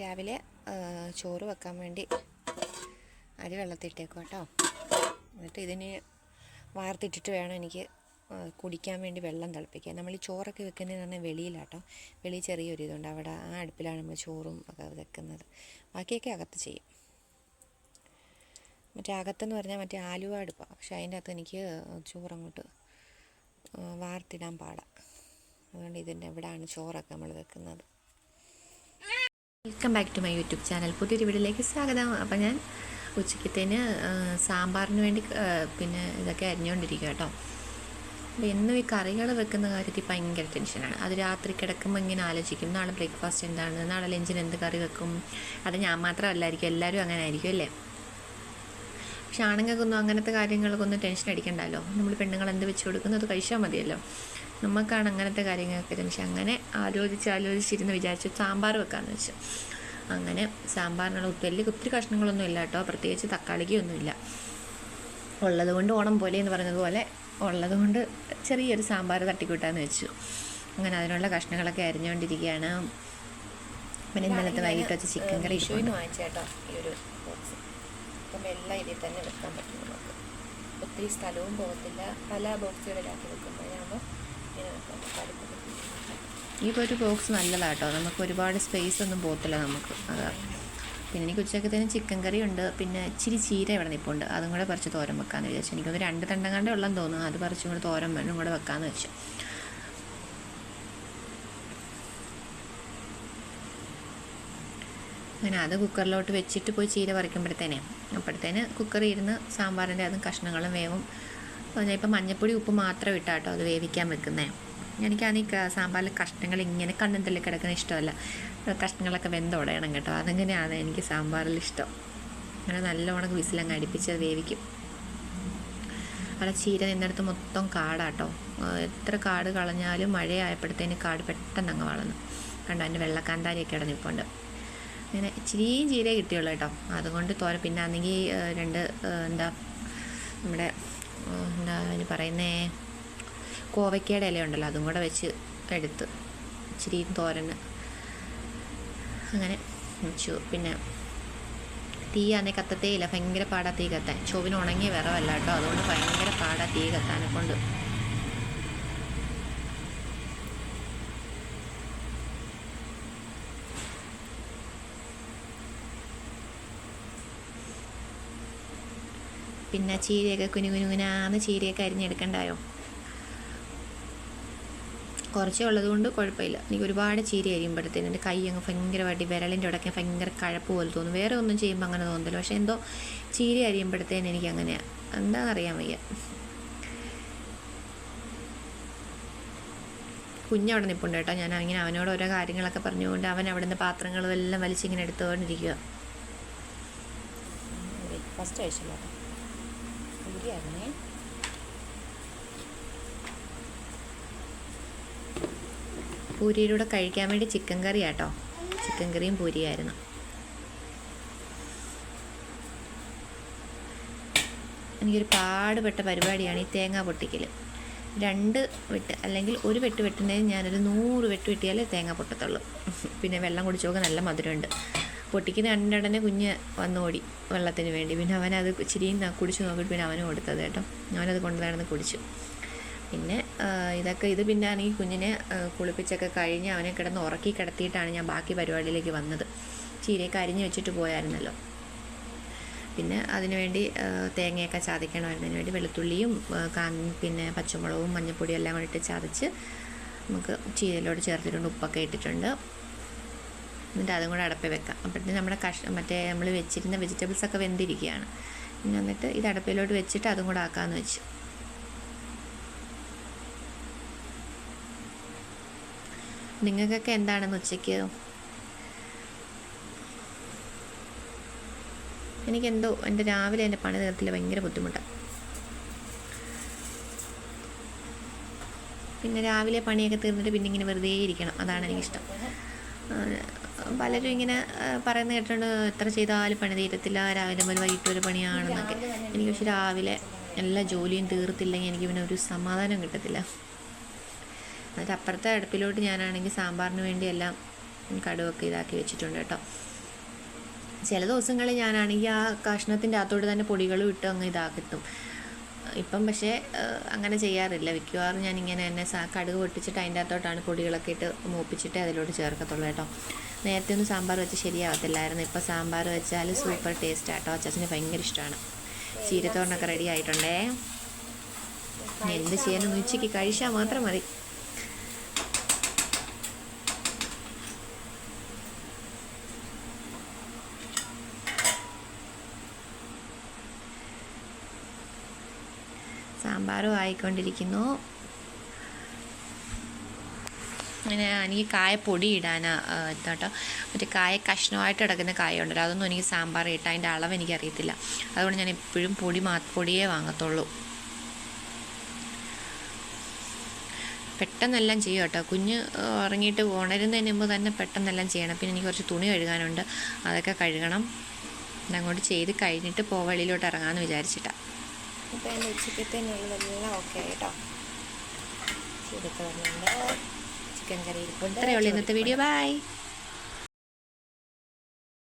രാവിലെ ചോറ് വെക്കാൻ വേണ്ടി അരി വെള്ളത്തിട്ടേക്കും കേട്ടോ എന്നിട്ട് ഇതിന് വാർത്തിട്ടിട്ട് വേണം എനിക്ക് കുടിക്കാൻ വേണ്ടി വെള്ളം തിളപ്പിക്കാൻ. നമ്മൾ ഈ ചോറൊക്കെ വെക്കുന്നതെന്ന് പറഞ്ഞാൽ വെളിയിലാട്ടോ വെളി ചെറിയൊരു ഇതുണ്ട്. അവിടെ ആ അടുപ്പിലാണ് നമ്മൾ ചോറും ഒക്കെ വെക്കുന്നത്. ബാക്കിയൊക്കെ അകത്ത് ചെയ്യും. മറ്റേ അകത്തെന്ന് പറഞ്ഞാൽ മറ്റേ ആലുവ അടുപ്പാണ് പക്ഷേ അതിന്റെ അകത്ത് എനിക്ക് ചോറങ്ങോട്ട് വാർത്തിടാൻ പാടാം. അതുകൊണ്ട് ഇതിന്റെ ഇവിടെയാണ് ചോറൊക്കെ നമ്മൾ വെക്കുന്നത്. Welcome back to my YouTube channel പുതിയൊരു വീഡിയോയിലേക്ക് സ്വാഗതം. അപ്പം ഞാൻ ഉച്ചക്കത്തേന് സാമ്പാറിന് വേണ്ടി പിന്നെ ഇതൊക്കെ അരിഞ്ഞുകൊണ്ടിരിക്കുക കേട്ടോ അപ്പോൾ എന്നും ഈ കറികൾ വെക്കുന്ന കാര്യത്തിൽ ഭയങ്കര ടെൻഷനാണ് അത് രാത്രി കിടക്കുമ്പോൾ ഇങ്ങനെ ആലോചിക്കും. നാളെ ബ്രേക്ക്ഫാസ്റ്റ് എന്താണ്? നാളെ ലഞ്ചിന് എന്ത് കറി വെക്കും? അത് ഞാൻ മാത്രമല്ലായിരിക്കും. എല്ലാവരും അങ്ങനെ ആയിരിക്കും അല്ലേ? പക്ഷെ ആണുങ്ങൾക്കൊന്നും അങ്ങനത്തെ കാര്യങ്ങൾക്കൊന്നും ടെൻഷൻ അടിക്കണ്ടല്ലോ. നമ്മൾ പെണ്ണുങ്ങൾ എന്ത് വെച്ച് കൊടുക്കുന്നത് കഴിച്ചാൽ മതിയല്ലോ. നമുക്കാണ് അങ്ങനത്തെ കാര്യങ്ങളൊക്കെ പക്ഷെ അങ്ങനെ ആലോചിച്ച് ആലോചിച്ചിരുന്ന് വിചാരിച്ചു സാമ്പാർ വെക്കാമെന്ന് വെച്ചു. അങ്ങനെ സാമ്പാറിനുള്ള വലിയ ഒത്തിരി കഷ്ണങ്ങളൊന്നും ഇല്ല കേട്ടോ. പ്രത്യേകിച്ച് തക്കാളിക്കൊന്നുമില്ല. ഉള്ളത് കൊണ്ട് ഓണം പോലെ എന്ന് പറഞ്ഞതുപോലെ ഉള്ളത് കൊണ്ട് ചെറിയൊരു സാമ്പാർ തട്ടിക്കൂട്ടാന്ന് വെച്ചു. അങ്ങനെ അതിനുള്ള കഷ്ണങ്ങളൊക്കെ അരിഞ്ഞുകൊണ്ടിരിക്കുകയാണ് പിന്നെ ഇന്നലത്തെ വൈകിട്ട് വെച്ച് ചിക്കൻ കറി വാങ്ങിച്ചേട്ടോ ഈ ഒരു ബോക്സ്. അപ്പം എല്ലാം ഇതിൽ തന്നെ വെക്കാൻ പറ്റും നമുക്ക്. ഒത്തിരി സ്ഥലവും പോകത്തില്ല. പല ബോക്സുകളിലാക്കി വെക്കുമ്പോഴാകുമ്പോൾ ഈ ഒരു ബോക്സ് നല്ലതാണ് കേട്ടോ നമുക്ക് ഒരുപാട് സ്പേസ് ഒന്നും പോകത്തില്ല നമുക്ക്. അതാ. പിന്നെ എനിക്ക് തന്നെ ചിക്കൻ കറി ഉണ്ട്. പിന്നെ ഇച്ചിരി ചീര ഇവിടെ നിൽപ്പുണ്ട് അതും കൂടെ പറിച്ച് തോരൻ വെക്കാമെന്ന് വിചാരിച്ചു. എനിക്കൊന്ന് രണ്ട് തണ്ടങ്ങാണ്ടേ ഉള്ളെന്ന് തോന്നുന്നു. അത് പറിച്ചും കൂടെ തോരൻ വേണം കൂടെ വെക്കാമെന്ന് വെച്ചു. അങ്ങനെ അത് കുക്കറിലോട്ട് വെച്ചിട്ട് പോയി ചീര പറിക്കുമ്പോഴത്തേനെ. അപ്പോഴത്തേന് കുക്കറിൽ ഇരുന്ന് സാമ്പാറിന്റെ അതും കഷ്ണങ്ങളും വേവും. ഞാൻ ഇപ്പം മഞ്ഞപ്പൊടി ഉപ്പ് മാത്രം ഇട്ടാട്ടോ അത് വേവിക്കാൻ വെക്കുന്നത് എനിക്കാണ് ഈ സാമ്പാറിൽ കഷ്ണങ്ങൾ ഇങ്ങനെ കണ്ണിന്റെ കിടക്കുന്ന ഇഷ്ടമല്ല. കഷ്ണങ്ങളൊക്കെ വെന്തുടയണം കേട്ടോ. അതങ്ങനെയാണ് എനിക്ക് സാമ്പാറിൽ ഇഷ്ടം. അങ്ങനെ നല്ലോണം വിസിലങ്ങ് അടുപ്പിച്ച് വേവിക്കും. അവിടെ ചീര നിന്നിടത്ത് മൊത്തം കാടാട്ടോ എത്ര കാട് കളഞ്ഞാലും മഴയായപ്പോഴത്തേന് കാട് പെട്ടെന്ന് അങ്ങ് വളർന്നു. കണ്ടോ അതിന്റെ വെള്ളക്കാന്താരിയൊക്കെ ഇവിടെ നിൽപ്പുണ്ട്. അങ്ങനെ ഇച്ചിരിയും ചീരയെ കിട്ടിയുള്ളൂ കേട്ടോ. അതുകൊണ്ട് തോര പിന്നെ ആണെങ്കിൽ രണ്ട് എന്താ നമ്മുടെ എന്താ അതിന് പറയുന്നേ? കോവയ്ക്കയുടെ ഇല ഉണ്ടല്ലോ അതും കൂടെ വെച്ച് എടുത്ത് ഇച്ചിരി തോരന്. അങ്ങനെ വെച്ചു. പിന്നെ തീ ആണെങ്കിൽ കത്തത്തേ ഇല്ല ഭയങ്കര പാടാ തീ കത്താൻ. ചൊവ്വിന് ഉണങ്ങിയ വിറവല്ല കേട്ടോ അതുകൊണ്ട് ഭയങ്കര പാടാ തീ കത്താനെ കൊണ്ട്. പിന്നെ ചീരയൊക്കെ കുനു കുനുകുനാന്ന് ചീരയൊക്കെ അരിഞ്ഞെടുക്കണ്ടായോ? കുറച്ചേ ഉള്ളതുകൊണ്ട് കുഴപ്പമില്ല. എനിക്ക് ഒരുപാട് ചീര അരിയുമ്പോഴത്തേന് എന്റെ കൈ അങ്ങ് ഭയങ്കരമായിട്ട് വിരലിന്റെ ഇടയ്ക്ക് ഭയങ്കര കഴപ്പ് പോലെ തോന്നും. വേറെ ഒന്നും ചെയ്യുമ്പോൾ അങ്ങനെ തോന്നില്ല പക്ഷേ എന്തോ ചീര അരിയുമ്പോഴത്തേന് എനിക്ക് അങ്ങനെയാണ് എന്താണെന്നറിയാൻ വയ്യ. കുഞ്ഞവിടെ നിൽപ്പുണ്ട് കേട്ടോ. ഞാൻ ഇങ്ങനെ അവനോട് ഓരോ കാര്യങ്ങളൊക്കെ പറഞ്ഞുകൊണ്ട് അവൻ അവിടെ നിന്ന് പാത്രങ്ങളും എല്ലാം വലിച്ചിങ്ങനെ എടുത്തുകൊണ്ടിരിക്കുക ഫസ്റ്റ് കഴിച്ചല്ലോ. പൂരിയായിരുന്നേ പൂരിയിലൂടെ കഴിക്കാൻ വേണ്ടി ചിക്കൻ കറി ആട്ടോ ചിക്കൻ കറിയും പൂരിയായിരുന്നു. എനിക്കൊരു പാടുപെട്ട പരിപാടിയാണ് ഈ തേങ്ങ പൊട്ടിക്കൽ രണ്ട് വെട്ട് അല്ലെങ്കിൽ ഒരു വെട്ട് വെട്ടുന്നതിന് ഞാനൊരു നൂറ് വെട്ട് വെട്ടിയാലേ തേങ്ങ പൊട്ടത്തുള്ളൂ. പിന്നെ വെള്ളം കുടിച്ചോക്കെ നല്ല മധുരമുണ്ട്. പൊട്ടിക്കുന്ന രണ്ടിടനെ കുഞ്ഞ് വന്നോടി വെള്ളത്തിന് വേണ്ടി. പിന്നെ അവനത് ഇച്ചിരിയും കുടിച്ചു നോക്കിയിട്ട് പിന്നെ അവനും കൊടുത്തത് കേട്ടോ. അവനത് കൊണ്ടു നടന്ന് കുടിച്ചു. പിന്നെ ഇതൊക്കെ ഇത് പിന്നെ ആണെങ്കിൽ കുഞ്ഞിനെ കുളിപ്പിച്ചൊക്കെ കഴിഞ്ഞ് അവനെ കിടന്ന് ഉറക്കി കിടത്തിയിട്ടാണ് ഞാൻ ബാക്കി പരിപാടിയിലേക്ക് വന്നത്. ചീരയൊക്കെ അരിഞ്ഞ് വെച്ചിട്ട് പോയായിരുന്നല്ലോ. പിന്നെ അതിനുവേണ്ടി തേങ്ങയൊക്കെ ചാതിക്കണമായിരുന്നു. അതിന് വേണ്ടി വെളുത്തുള്ളിയും പിന്നെ പച്ചമുളകും മഞ്ഞൾപ്പൊടിയും എല്ലാം കൂടി ഇട്ട് ചതച്ച് നമുക്ക് ചീരയിലോട് ചേർത്തിട്ടുണ്ട് ഉപ്പൊക്കെ ഇട്ടിട്ടുണ്ട്. എന്നിട്ട് അതും കൂടെ അടപ്പിൽ വെക്കാം. അപ്പോഴത്തേന് നമ്മുടെ കഷ മറ്റേ നമ്മൾ വെച്ചിരുന്ന വെജിറ്റബിൾസ് ഒക്കെ വെന്തിരിക്കുകയാണ്. പിന്നെ എന്നിട്ട് ഇത് അടപ്പിലോട്ട് വെച്ചിട്ട് അതും കൂടെ ആക്കാമെന്ന് വെച്ചു. നിങ്ങൾക്കൊക്കെ എന്താണെന്ന് ഉച്ചയ്ക്ക്? എനിക്കെന്തോ എന്റെ രാവിലെ എന്റെ പണി തീർത്തില്ല. ഭയങ്കര ബുദ്ധിമുട്ടാണ് പിന്നെ രാവിലെ പണിയൊക്കെ തീർന്നിട്ട് പിന്നെ ഇങ്ങനെ വെറുതെ ഇരിക്കണം. അതാണ് എനിക്കിഷ്ടം. പലരും ഇങ്ങനെ പറയുന്ന പറയുന്നത് കേട്ടിട്ടുണ്ട് എത്ര ചെയ്താലും പണി തീരത്തില്ല രാവിലെ മുതൽ വൈകിട്ട് ഒരു പണിയാണെന്നൊക്കെ. എനിക്ക് പക്ഷെ രാവിലെ എല്ലാ ജോലിയും തീർത്തില്ലെങ്കിൽ എനിക്ക് പിന്നെ ഒരു സമാധാനം കിട്ടത്തില്ല. എന്നിട്ട് അപ്പുറത്തെ അടുപ്പിലോട്ട് ഞാനാണെങ്കിൽ സാമ്പാറിന് വേണ്ടി എല്ലാം കടുവൊക്കെ ഇതാക്കി വെച്ചിട്ടുണ്ട് കേട്ടോ. ചില ദിവസങ്ങളിൽ ഞാനാണെങ്കിൽ ആ കഷ്ണത്തിന്റെ അകത്തോട്ട് തന്നെ പൊടികളും ഇട്ട് അങ്ങ് ഇതാക്കിത്തും ഇപ്പം പക്ഷേ അങ്ങനെ ചെയ്യാറില്ല. മിക്കവാറും ഞാനിങ്ങനെ തന്നെ സാ കടുക് പൊട്ടിച്ചിട്ട് അതിന്റെ അകത്തോട്ടാണ് പൊടികളൊക്കെ ഇട്ട് മൂപ്പിച്ചിട്ട് അതിലോട്ട് ചേർക്കത്തുള്ളൂ കേട്ടോ. നേരത്തെ ഒന്നും സാമ്പാർ വെച്ച് ശരിയാവത്തില്ലായിരുന്നു. ഇപ്പോൾ സാമ്പാർ വെച്ചാൽ സൂപ്പർ ടേസ്റ്റ് ആട്ടോ അച്ചാച്ചന് ഭയങ്കര ഇഷ്ടമാണ്. ചീരത്തോറിനൊക്കെ റെഡി ആയിട്ടുണ്ടേ? എന്ത് ചെയ്യാനും? ഉച്ചയ്ക്ക് കഴിച്ചാൽ മാത്രം മതി. സാമ്പാറും ആയിക്കൊണ്ടിരിക്കുന്നു. അങ്ങനെ എനിക്ക് കായ പൊടി ഇടാനാ ഇതാട്ടോ. മറ്റേ കായ കഷ്ണമായിട്ട് കിടക്കുന്ന കായ ഉണ്ടല്ലോ അതൊന്നും എനിക്ക് സാമ്പാർ ഇട്ട അതിന്റെ അളവ് എനിക്കറിയത്തില്ല. അതുകൊണ്ട് ഞാൻ എപ്പോഴും പൊടി മാ പൊടിയേ വാങ്ങത്തുള്ളൂ. പെട്ടെന്നെല്ലാം ചെയ്യും കേട്ടോ. കുഞ്ഞ് ഉറങ്ങിയിട്ട് ഉണരുന്നതിന് മുമ്പ് തന്നെ പെട്ടെന്നെല്ലാം ചെയ്യണം. പിന്നെ എനിക്ക് കുറച്ച് തുണി കഴുകാനുണ്ട്. അതൊക്കെ കഴുകണം. അങ്ങോട്ട് ചെയ്ത് കഴിഞ്ഞിട്ട് പോ വെളിയിലോട്ട് ഇറങ്ങാമെന്ന് വിചാരിച്ചിട്ടാണ് ഇപ്പം എന്റെ ഉച്ചക്കത്തേനുള്ളതെല്ലാം ഓക്കെ ആയിട്ടോ. വരുന്നുണ്ട് ചിക്കൻ കറി ഇരിപ്പുണ്ട്. ഇത്രയേ ഉള്ളൂ ഇന്നത്തെ വീഡിയോ ബൈ